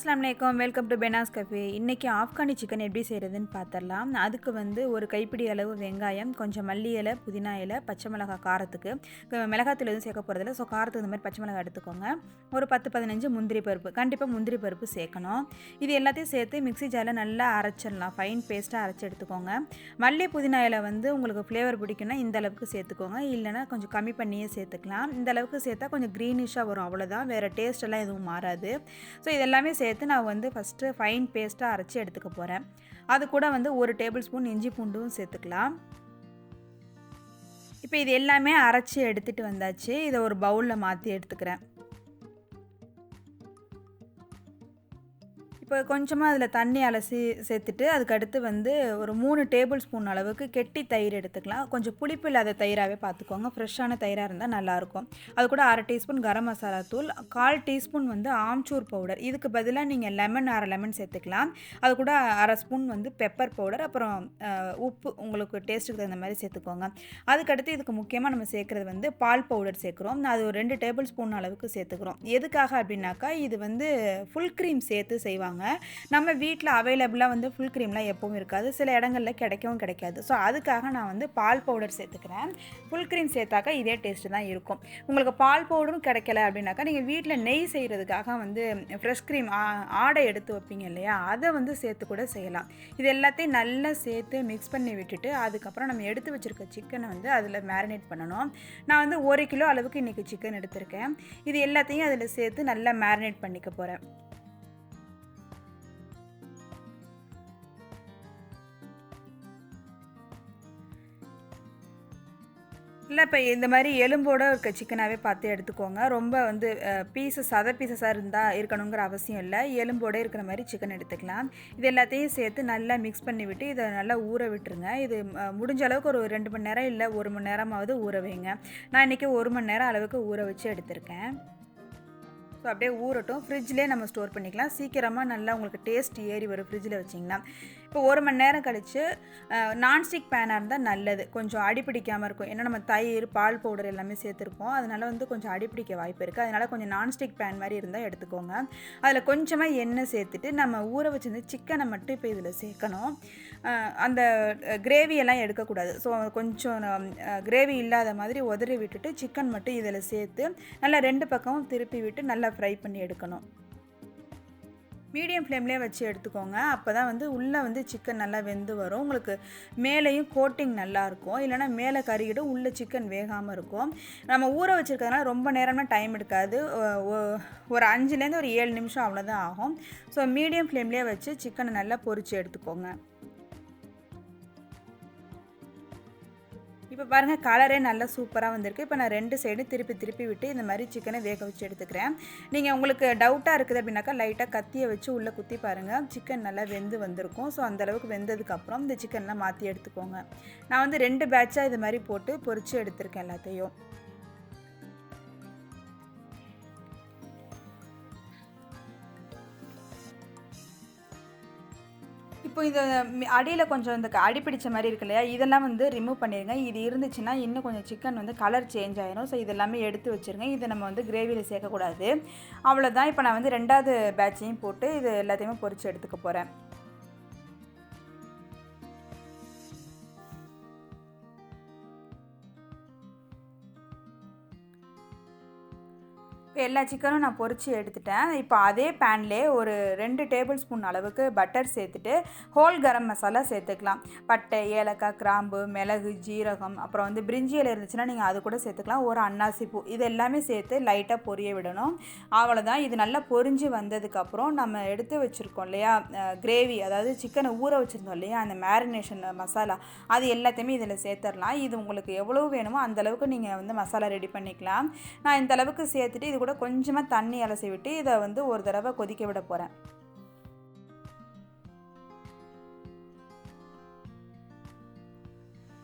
அஸ்லாம் வலைக்கம் welcome to பெனாஸ் cafe. இன்றைக்கி ஆப்கானி சிக்கன் எப்படி செய்கிறதுன்னு பார்த்துடலாம் அதுக்கு வந்து ஒரு கைப்பிடி அளவு வெங்காயம் கொஞ்சம் மல்லி இலை புதினா இலை பச்சை மிளகாய் காரத்துக்கு. மிளகாத்தூள் எதுவும் சேர்க்க போகிறதில்ல ஸோ காரத்துக்கு இந்த மாதிரி பச்சை மிளகாய் எடுத்துக்கோங்க. ஒரு பத்து பதினஞ்சு முந்திரி பருப்பு. கண்டிப்பாக முந்திரி பருப்பு சேர்க்கணும். இது எல்லாத்தையும் சேர்த்து மிக்ஸி ஜாரில் நல்லா அரைச்சிடலாம். ஃபைன் பேஸ்ட்டாக அரைச்சி எடுத்துக்கோங்க. மல்லி புதினா இலை வந்து உங்களுக்கு ஃப்ளேவர் பிடிக்குன்னா இந்த அளவுக்கு சேர்த்துக்கோங்க. இல்லைன்னா கொஞ்சம் கம்மி பண்ணியே சேர்த்துக்கலாம். இந்த அளவுக்கு சேர்த்தா கொஞ்சம் க்ரீனிஷாக வரும். அவ்வளோதான் வேறு டேஸ்ட் எல்லாம் எதுவும் மாறாது. ஸோ இதெல்லாமே சேர்த்து நான் வந்து ஃபஸ்ட்டு ஃபைன் பேஸ்ட்டாக அரைச்சி எடுத்துக்க போகிறேன் அது கூட வந்து ஒரு டேபிள் ஸ்பூன் இஞ்சி பூண்டும் சேர்த்துக்கலாம். இப்போ இது எல்லாமே அரைச்சி எடுத்துகிட்டு வந்தாச்சு. இதை ஒரு பவுலில் மாற்றி எடுத்துக்கிறேன். இப்போ கொஞ்சமாக அதில் தண்ணி அலசி சேர்த்துட்டு அதுக்கடுத்து வந்து ஒரு மூணு டேபிள் ஸ்பூன் அளவுக்கு கெட்டி தயிர் எடுத்துக்கலாம். கொஞ்சம் புளிப்பு இல்லாத தயிராகவே பார்த்துக்கோங்க ஃப்ரெஷ்ஷான தயிராக இருந்தால் நல்லாயிருக்கும் அது கூட அரை டீஸ்பூன் கரம் மசாலா தூள் கால் டீஸ்பூன் வந்து ஆம்ச்சூர் பவுடர். இதுக்கு பதிலாக நீங்கள் லெமன் அரை லெமன் சேர்த்துக்கலாம். அது கூட அரை ஸ்பூன் வந்து பெப்பர் பவுடர் அப்புறம் உப்பு உங்களுக்கு டேஸ்ட்டுக்கு தகுந்த மாதிரி சேர்த்துக்கோங்க. அதுக்கடுத்து இதுக்கு முக்கியமாக நம்ம சேர்க்குறது வந்து பால் பவுடர் சேர்க்குறோம். அது ஒரு ரெண்டு டேபிள் ஸ்பூன் அளவுக்கு சேர்த்துக்கிறோம். எதுக்காக அப்படின்னாக்கா இது வந்து ஃபுல் க்ரீம் சேர்த்து செய்வாங்க. நம்ம வீட்டில் அவைலபிளாக வந்து ஃபுல் க்ரீம்லாம் எப்பவும் இருக்காது. சில இடங்களில் கிடைக்கவும் கிடைக்காது. ஸோ அதுக்காக நான் வந்து பால் பவுடர் சேர்த்துக்கிறேன். ஃபுல் க்ரீம் சேர்த்தாக்கா இதே டேஸ்ட்டு தான் இருக்கும். உங்களுக்கு பால் பவுடரும் கிடைக்கல அப்படின்னாக்கா நீங்கள் வீட்டில் நெய் செய்கிறதுக்காக வந்து ஃப்ரெஷ் க்ரீம் ஆடை எடுத்து வைப்பீங்க இல்லையா? அதை வந்து சேர்த்து கூட செய்யலாம். இது எல்லாத்தையும் நல்லா சேர்த்து மிக்ஸ் பண்ணி விட்டுட்டு அதுக்கப்புறம் நம்ம எடுத்து வச்சுருக்க சிக்கனை வந்து அதில் மேரினேட் பண்ணணும். நான் வந்து ஒரு கிலோ அளவுக்கு இன்றைக்கி சிக்கன் எடுத்திருக்கேன். இது எல்லாத்தையும் அதில் சேர்த்து நல்லா மேரினேட் பண்ணிக்க போகிறேன் இல்லை இப்போ இந்த மாதிரி எலும்போட இருக்க சிக்கனாகவே பார்த்து எடுத்துக்கோங்க. ரொம்ப வந்து பீசஸ் அதர் பீசஸாக இருந்தால் இருக்கணுங்கிற அவசியம் இல்லை. எலும்போட இருக்கிற மாதிரி சிக்கன் எடுத்துக்கலாம். இது எல்லாத்தையும் சேர்த்து நல்லா மிக்ஸ் பண்ணி விட்டு இதை நல்லா ஊற விட்டுருங்க. இது முடிஞ்ச அளவுக்கு ஒரு ரெண்டு மணி நேரம் இல்லை ஒரு மணி நேரமாவது ஊற வைங்க. நான் இன்றைக்கி ஒரு மணி நேரம் அளவுக்கு ஊற வச்சு எடுத்திருக்கேன். ஸோ அப்படியே ஊறட்டும். ஃப்ரிட்ஜ்லேயே நம்ம ஸ்டோர் பண்ணிக்கலாம். சீக்கிரமாக நல்லா உங்களுக்கு டேஸ்ட் ஏறி வரும் ஃப்ரிட்ஜில் வச்சிங்கன்னா. இப்போ ஒரு மணி நேரம் கழித்து நான்ஸ்டிக் பேனாக இருந்தால் நல்லது. கொஞ்சம் அடிப்பிடிக்காமல் இருக்கும். ஏன்னா நம்ம தயிர் பால் பவுடர் எல்லாமே சேர்த்துருக்கோம் அதனால் வந்து கொஞ்சம் அடிப்பிடிக்க வாய்ப்பு இருக்குது அதனால் கொஞ்சம் நான்ஸ்டிக் பேன் மாதிரி இருந்தால் எடுத்துக்கோங்க. அதில் கொஞ்சமாக எண்ணெய் சேர்த்துட்டு நம்ம ஊற வச்சிருந்த சிக்கனை மட்டும் இப்போ இதில் சேர்க்கணும். அந்த கிரேவியெல்லாம் எடுக்கக்கூடாது. ஸோ கொஞ்சம் கிரேவி இல்லாத மாதிரி உதறி விட்டுட்டு சிக்கன் மட்டும் இதில் சேர்த்து நல்லா ரெண்டு பக்கமும் திருப்பி விட்டு நல்லா ஃப்ரை பண்ணி எடுக்கணும். மீடியம் ஃப்ளேம்லேயே வச்சு எடுத்துக்கோங்க. அப்போ தான் வந்து உள்ளே வந்து சிக்கன் நல்லா வெந்து வரும். உங்களுக்கு மேலேயும் கோட்டிங் நல்லாயிருக்கும் இல்லைனா மேலே கறிகிடும் உள்ளே சிக்கன் வேகாமல் இருக்கும். நம்ம ஊற வச்சுருக்கிறதுனால ரொம்ப நேரம்னா டைம் எடுக்காது. ஒரு அஞ்சுலேருந்து ஒரு ஏழு நிமிஷம் அவ்வளோதான் ஆகும். ஸோ மீடியம் ஃப்ளேம்லேயே வச்சு சிக்கனை நல்லா பொரித்து எடுத்துக்கோங்க. இப்போ பாருங்கள் கலரே நல்லா சூப்பராக வந்திருக்கு. இப்போ நான் ரெண்டு சைடும் திருப்பி திருப்பி விட்டு இந்த மாதிரி சிக்கனை வேக வச்சு எடுத்துக்கிறேன். நீங்கள் உங்களுக்கு டவுட்டாக இருக்குது அப்படின்னாக்கா லைட்டாக கத்தியை வச்சு உள்ளே குத்தி பாருங்கள் சிக்கன் நல்லா வெந்து வந்திருக்கும். ஸோ அந்தளவுக்கு வெந்ததுக்கப்புறம் இந்த சிக்கன்லாம் மாற்றி எடுத்துக்கோங்க. நான் வந்து ரெண்டு பேட்சாக இது மாதிரி போட்டு பொறிச்சு எடுத்திருக்கேன் எல்லாத்தையும். இப்போ இந்த அடியில் கொஞ்சம் இந்த அடி பிடிச்ச மாதிரி இருக்கு இல்லையா? இதெல்லாம் வந்து ரிமூவ் பண்ணிடுங்க இது இருந்துச்சுன்னா இன்னும் கொஞ்சம் சிக்கன் வந்து கலர் சேஞ்ச் ஆயிரும். ஸோ இதெல்லாமே எடுத்து வச்சுருங்க. இதை நம்ம வந்து கிரேவியில் சேர்க்கக்கூடாது. அவ்வளோதான் இப்போ நான் வந்து ரெண்டாவது பேட்சையும் போட்டு இது எல்லாத்தையுமே பொறிச்சு எடுத்துக்க போகிறேன் இப்போ எல்லா சிக்கனும் நான் பொரிச்சு எடுத்துட்டேன். இப்போ அதே பேன்லேயே ஒரு ரெண்டு டேபிள் ஸ்பூன் அளவுக்கு பட்டர் சேர்த்துட்டு ஹோல் கரம் மசாலா சேர்த்துக்கலாம். பட்டை ஏலக்காய் கிராம்பு மிளகு ஜீரகம் அப்புறம் வந்து பிரிஞ்சியில் இருந்துச்சுன்னா நீங்கள் அது கூட சேர்த்துக்கலாம். ஒரு அன்னாசி பூ இது எல்லாமே சேர்த்து லைட்டாக பொரிய விடணும். அவ்வளோதான் இது நல்லா பொரிஞ்சு வந்ததுக்கப்புறம் நம்ம எடுத்து வச்சுருக்கோம் இல்லையா? கிரேவி அதாவது சிக்கனை ஊற வச்சுருந்தோம் இல்லையா? அந்த மேரினேஷன் மசாலா அது எல்லாத்தையுமே இதில் சேர்த்துடலாம். இது உங்களுக்கு எவ்வளோ வேணுமோ அந்த அளவுக்கு நீங்கள் வந்து மசாலா ரெடி பண்ணிக்கலாம். நான் இந்த அளவுக்கு சேர்த்துட்டு இது கூட கொஞ்சமாக தண்ணி அலசி விட்டு இதை வந்து ஒரு தடவை கொதிக்க விட போகிறேன்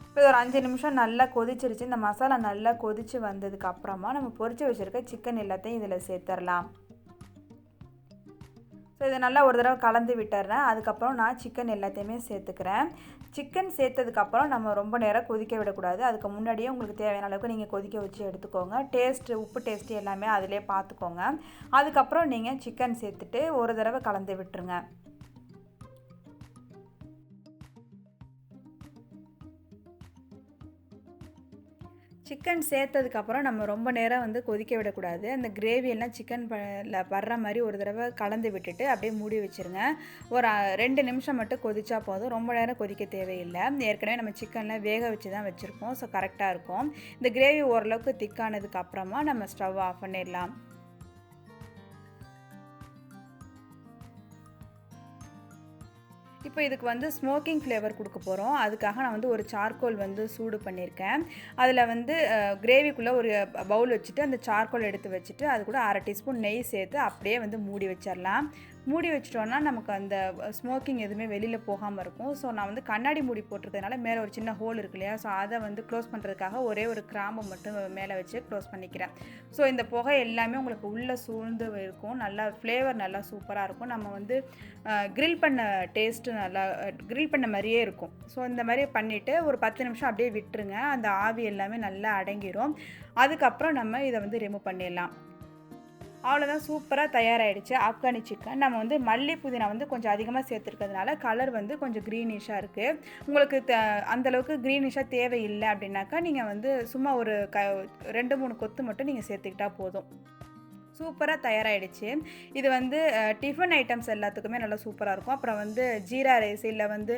இப்போ இது ஒரு அஞ்சு நிமிஷம் நல்லா கொதிச்சிருச்சு. இந்த மசாலா நல்லா கொதிச்சு வந்ததுக்கு அப்புறமா நம்ம பொரிச்சு வச்சுருக்க சிக்கன் எல்லாத்தையும் இதில் சேர்த்துடலாம். ஸோ இதை நல்லா ஒரு தடவை கலந்து விட்டுறேன். அதுக்கப்புறம் நான் சிக்கன் எல்லாத்தையுமே சேர்த்துக்கிறேன். சிக்கன் சேர்த்ததுக்கப்புறம் நம்ம ரொம்ப நேரம் கொதிக்க விடக்கூடாது. அதுக்கு முன்னாடியே உங்களுக்கு தேவையான அளவுக்கு நீங்கள் கொதிக்க வச்சு எடுத்துக்கோங்க. டேஸ்ட்டு உப்பு டேஸ்ட்டு எல்லாமே அதிலே பார்த்துக்கோங்க. அதுக்கப்புறம் நீங்கள் சிக்கன் சேர்த்துட்டு ஒரு தடவை கலந்து விட்டுருங்க. சிக்கன் சேர்த்ததுக்கப்புறம் நம்ம ரொம்ப நேரம் வந்து கொதிக்க விடக்கூடாது. அந்த கிரேவி எல்லாம் சிக்கன் ப வர்ற மாதிரி ஒரு தடவை கலந்து விட்டுட்டு அப்படியே மூடி வச்சுருங்க. ஒரு ரெண்டு நிமிஷம் மட்டும் கொதிச்சா போதும். ரொம்ப நேரம் கொதிக்க தேவையில்லை. ஏற்கனவே நம்ம சிக்கனில் வேக வச்சு தான் வச்சுருக்கோம் ஸோ கரெக்டாக இருக்கும். இந்த கிரேவி ஓரளவுக்கு திக்கானதுக்கு அப்புறமா நம்ம ஸ்டவ் ஆஃப் பண்ணிடலாம். இப்போ இதுக்கு வந்து ஸ்மோக்கிங் ஃப்ளேவர் கொடுக்க போகிறோம் அதுக்காக நான் வந்து ஒரு சார்கோல் வந்து சூடு பண்ணியிருக்கேன் அதில் வந்து கிரேவிக்குள்ளே ஒரு பவுல் வச்சுட்டு அந்த சார்கோல் எடுத்து வச்சுட்டு அது கூட அரை டீஸ்பூன் நெய் சேர்த்து அப்படியே வந்து மூடி வச்சிடலாம் மூடி வச்சிட்டோன்னா நமக்கு அந்த ஸ்மோக்கிங் எதுவுமே வெளியில் போகாமல் இருக்கும். ஸோ நான் வந்து கண்ணாடி மூடி போட்டிருக்கிறதுனால மேலே ஒரு சின்ன ஹோல் இருக்கு இல்லையா? ஸோ அதை வந்து க்ளோஸ் பண்ணுறதுக்காக ஒரே ஒரு கிராம்பு மட்டும் மேலே வச்சு க்ளோஸ் பண்ணிக்கிறேன். ஸோ இந்த புகை எல்லாமே உங்களுக்கு உள்ளே சூழ்ந்து இருக்கும். நல்லா ஃப்ளேவர் நல்லா சூப்பராக இருக்கும். நம்ம வந்து க்ரில் பண்ண டேஸ்ட்டு நல்லா க்ரில் பண்ண மாதிரியே இருக்கும். ஸோ இந்த மாதிரி பண்ணிவிட்டு ஒரு பத்து நிமிஷம் அப்படியே விட்டுருங்க. அந்த ஆவி எல்லாமே நல்லா அடங்கிடும் அதுக்கப்புறம் நம்ம இதை வந்து ரிமூவ் பண்ணிடலாம். அவ்வளோதான் சூப்பராக தயாராகிடுச்சு ஆப்கானி சிக்கன் நம்ம வந்து மல்லி புதினா வந்து கொஞ்சம் அதிகமாக சேர்த்துருக்கிறதுனால கலர் வந்து கொஞ்சம் க்ரீனிஷாக இருக்குது உங்களுக்கு த அந்தளவுக்கு க்ரீனிஷாக தேவையில்லை அப்படின்னாக்கா நீங்கள் வந்து சும்மா ஒரு க ரெண்டு மூணு கொத்து மட்டும் நீங்கள் சேர்த்துக்கிட்டா போதும். சூப்பராக தயாராகிடுச்சு இது வந்து டிஃபன் ஐட்டம்ஸ் எல்லாத்துக்குமே நல்லா சூப்பராக இருக்கும். அப்புறம் வந்து ஜீரா ரைஸ் இல்லை வந்து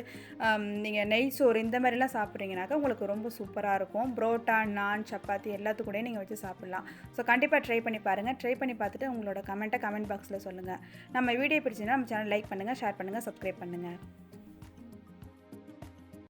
நீங்கள் நெய் சோறு இந்த மாதிரிலாம் சாப்பிட்றீங்கனாக்கா உங்களுக்கு ரொம்ப சூப்பராக இருக்கும். புரோட்டா நான் சப்பாத்தி எல்லாத்துக்கூடயும் நீங்கள் வச்சு சாப்பிட்லாம். ஸோ கண்டிப்பாக ட்ரை பண்ணி பாருங்கள் ட்ரை பண்ணி பார்த்துட்டு உங்களோட கமெண்ட்டை கமெண்ட் பாக்ஸில் சொல்லுங்கள் நம்ம வீடியோ பிடிச்சிங்கன்னா நம்ம சேனல் லைக் பண்ணுங்கள் ஷேர் பண்ணுங்கள் சப்ஸ்கிரைப் பண்ணுங்கள்